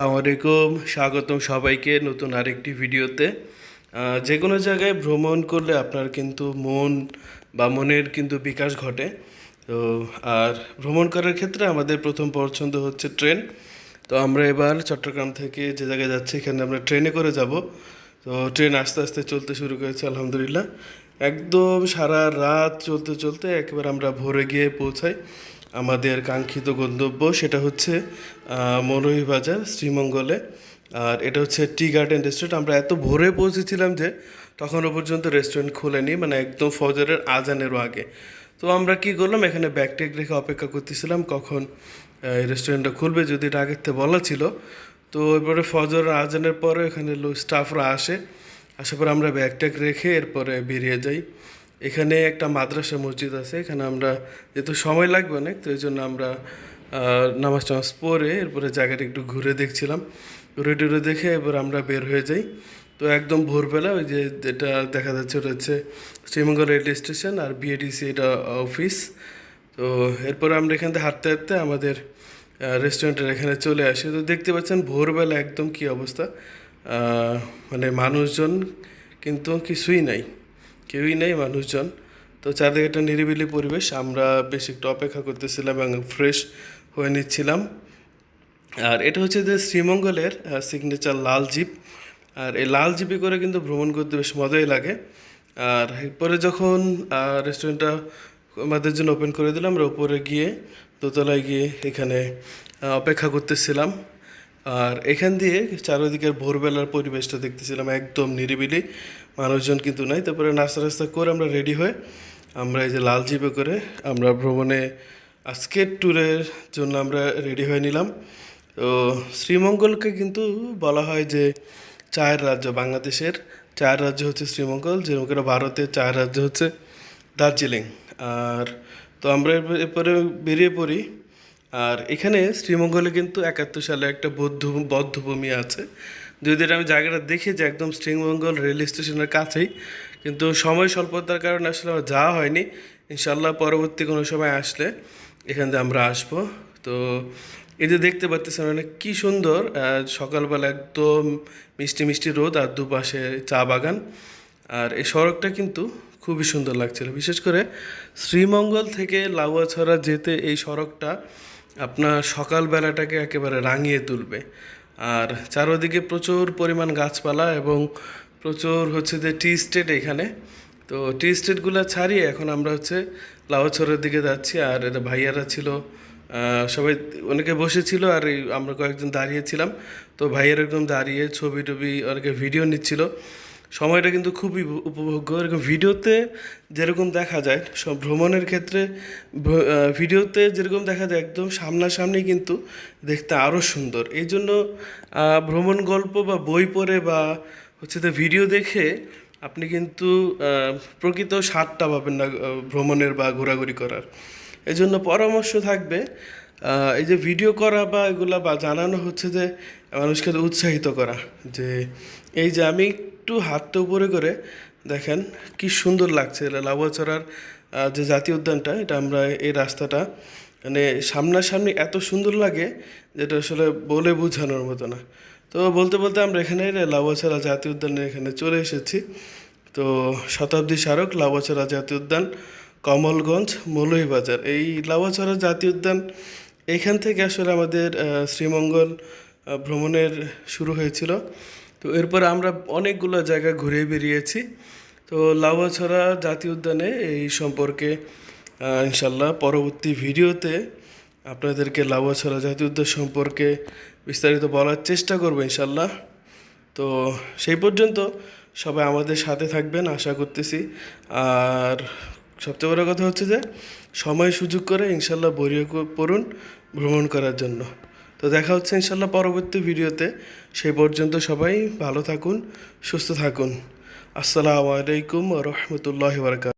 আসসালামাইকুম স্বাগতম সবাইকে নতুন আরেকটি ভিডিওতে। যে কোনো জায়গায় ভ্রমণ করলে আপনার কিন্তু মন বা মনের কিন্তু বিকাশ ঘটে। তো, আর ভ্রমণ করার ক্ষেত্রে আমাদের প্রথম পছন্দ হচ্ছে ট্রেন। তো আমরা এবার চট্টগ্রাম থেকে যে জায়গায় যাচ্ছি, এখানে আমরা ট্রেনে করে যাব। তো, ট্রেন আস্তে আস্তে চলতে শুরু করেছে, আলহামদুলিল্লাহ। একদম সারা রাত চলতে চলতে একেবারে আমরা ভোরে গিয়ে পৌঁছাই। আমাদের কাঙ্ক্ষিত গন্তব্য সেটা হচ্ছে মৌলভীবাজার, শ্রীমঙ্গলে। আর এটা হচ্ছে টি গার্ডেন রেস্টুরেন্ট। আমরা এত ভোরে পৌঁছেছিলাম যে তখনও পর্যন্ত রেস্টুরেন্ট খোলেনি মানে একদম ফজরের আজানেরও আগে। তো আমরা কি করলাম, এখানে ব্যাগ ট্যাগ রেখে অপেক্ষা করতেছিলাম কখন রেস্টুরেন্টটা খুলবে, যদি এটা আগের থেকে বলা ছিল। তো এরপরে ফজর আজানের পরে এখানে স্টাফরা আসে। আসার পর আমরা ব্যাগ ট্যাগ রেখে এরপরে বেরিয়ে যাই। এখানে একটা মাদ্রাসা মসজিদ আছে, এখানে আমরা যেহেতু সময় লাগবে অনেক, তো এই জন্য আমরা নামাজ টামাজ পড়ে এরপরে জায়গাটা একটু ঘুরে দেখছিলাম। ঘুরে টুরে দেখে এবার আমরা বের হয়ে যাই। তো একদম ভোরবেলা ওই যে যেটা দেখা যাচ্ছে ওটা হচ্ছে শ্রীমঙ্গল রেল স্টেশন আর বিএডিসি এটা অফিস। তো এরপর আমরা এখান থেকে হাঁটতে হাঁটতে আমাদের রেস্টুরেন্টের এখানে চলে আসি। তো দেখতে পাচ্ছেন ভোরবেলা একদম কি অবস্থা। মানে মানুষজন কিন্তু কিছুই নাই। কেউই নেই মানুষজন। তো চারদিকে একটা নিরিবিলি পরিবেশ। আমরা বেশ একটু অপেক্ষা করতেছিলাম এবং ফ্রেশ হয়ে নিচ্ছিলাম। আর এটা হচ্ছে যে শ্রীমঙ্গলের সিগনেচার লাল জিপ। আর এই লাল জিপে করে কিন্তু ভ্রমণ করতে বেশ মজাই লাগে। আর এরপরে যখন রেস্টুরেন্টটা আমাদের জন্য ওপেন করে দিলাম, আমরা উপরে গিয়ে দোতলায় গিয়ে এখানে অপেক্ষা করতেছিলাম। আর এখান দিয়ে চারিদিকের ভোরবেলার পরিবেশটা দেখতেছিলাম একদম নিরিবিলি। মানুষজন কিন্তু নাই। তারপরে নাস্তা রাস্তা করে আমরা রেডি হয়ে আমরা এই যে লাল জিপে করে আমরা ভ্রমণে আজকের ট্যুরের জন্য আমরা রেডি হয়ে নিলাম। তো শ্রীমঙ্গলকে কিন্তু বলা হয় যে চায়ের রাজ্য বাংলাদেশের। চায়ের রাজ্য হচ্ছে শ্রীমঙ্গল যেরকম করে ভারতের চায়ের রাজ্য হচ্ছে দার্জিলিং। আর তো আমরা এরপর- বেরিয়ে পড়ি। আর এখানে শ্রীমঙ্গলে কিন্তু একাত্তর সালে একটা বৌদ্ধ বদ্ধভূমি আছে। যদি আমি জায়গাটা দেখি যে একদম শ্রীমঙ্গল রেল স্টেশনের কাছেই। কিন্তু সময় স্বল্পতার কারণে আসলে আমার যাওয়া হয়নি। ইনশাল্লাহ পরবর্তী কোনো সময় আসলে এখান থেকে আমরা আসব। তো এই যে দেখতে পাচ্ছেন অনেক কি সুন্দর সকালবেলা একদম মিষ্টি মিষ্টি রোদ আর দুপাশে চা বাগান। আর এই সড়কটা কিন্তু খুবই সুন্দর লাগছিল। বিশেষ করে শ্রীমঙ্গল থেকে লাউয়াছড়া যেতে এই সড়কটা আপনার সকালবেলাটাকে একেবারে রাঙিয়ে তুলবে। আর চারোদিকে প্রচুর পরিমাণ গাছপালা এবং প্রচুর হচ্ছে যে টি স্টেট এখানে। তো টি স্টেটগুলো ছাড়িয়ে এখন আমরা হচ্ছে লাউছড়ের দিকে যাচ্ছি আর এটা ভাইয়ারা ছিল সবাই অনেকে বসেছিল আর আমরা কয়েকজন দাঁড়িয়েছিলাম। তো ভাইয়ারা একদম দাঁড়িয়ে ছবি টবি অনেকে ভিডিও নিচ্ছিল। সময়টা কিন্তু খুবই উপভোগ্য। এরকম ভিডিওতে যেরকম দেখা যায়, সব ভ্রমণের ক্ষেত্রে ভিডিওতে যেরকম দেখা যায় একদম সামনাসামনি কিন্তু দেখতে আরও সুন্দর। এই জন্য ভ্রমণ গল্প বা বই পড়ে বা হচ্ছে তো ভিডিও দেখে আপনি কিন্তু প্রকৃত স্বাদটা পাবেন না ভ্রমণের বা ঘোরাঘুরি করার। এজন্য পরামর্শ থাকবে এই যে ভিডিও করা বা এগুলা বা জানানো হচ্ছে যে মানুষকে উৎসাহিত করা, যে এই যে আমি একটু হাতটা উপরে করে দেখেন কি সুন্দর লাগছে লাউয়াছড়ার যে জাতীয় উদ্যানটা, এটা আমরা এই রাস্তাটা মানে সামনাসামনি এত সুন্দর লাগে যেটা আসলে বলে বোঝানোর মতো না। তো বলতে বলতে আমরা এখানে লাউয়াছড়া জাতীয় উদ্যানের এখানে চলে এসেছি। তো শতাব্দী স্মারক লাউয়াছড়া জাতীয় উদ্যান কমলগঞ্জ মৌলভীবাজার। এই লাউয়াছড়া জাতীয় উদ্যান এইখান থেকে আসলে আমাদের শ্রীমঙ্গল ভ্রমণের শুরু হয়েছিল। তো এরপর আমরা অনেকগুলো জায়গা ঘুরে বেরিয়েছি। তো লাউয়াছড়া জাতীয় উদ্যানে এই সম্পর্কে ইনশাল্লাহ পরবর্তী ভিডিওতে আপনাদেরকে লাউয়াছড়া জাতীয় উদ্যান সম্পর্কে বিস্তারিত বলার চেষ্টা করব ইনশাল্লাহ তো সেই পর্যন্ত সবাই আমাদের সাথে থাকবেন, আশা করতেছি। আর সবচেয়ে বড় কথা হচ্ছে যে, সময় সুযোগ করে ইনশাল্লাহ বরিয়ে পড়ুন, ভ্রমণ করার জন্য। তো দেখা হচ্ছে ইনশাল্লাহ পরবর্তী ভিডিওতে। সেই পর্যন্ত সবাই ভালো থাকুন, সুস্থ থাকুন। আসসালামু আলাইকুম রহমতুল্লাহ বারকাত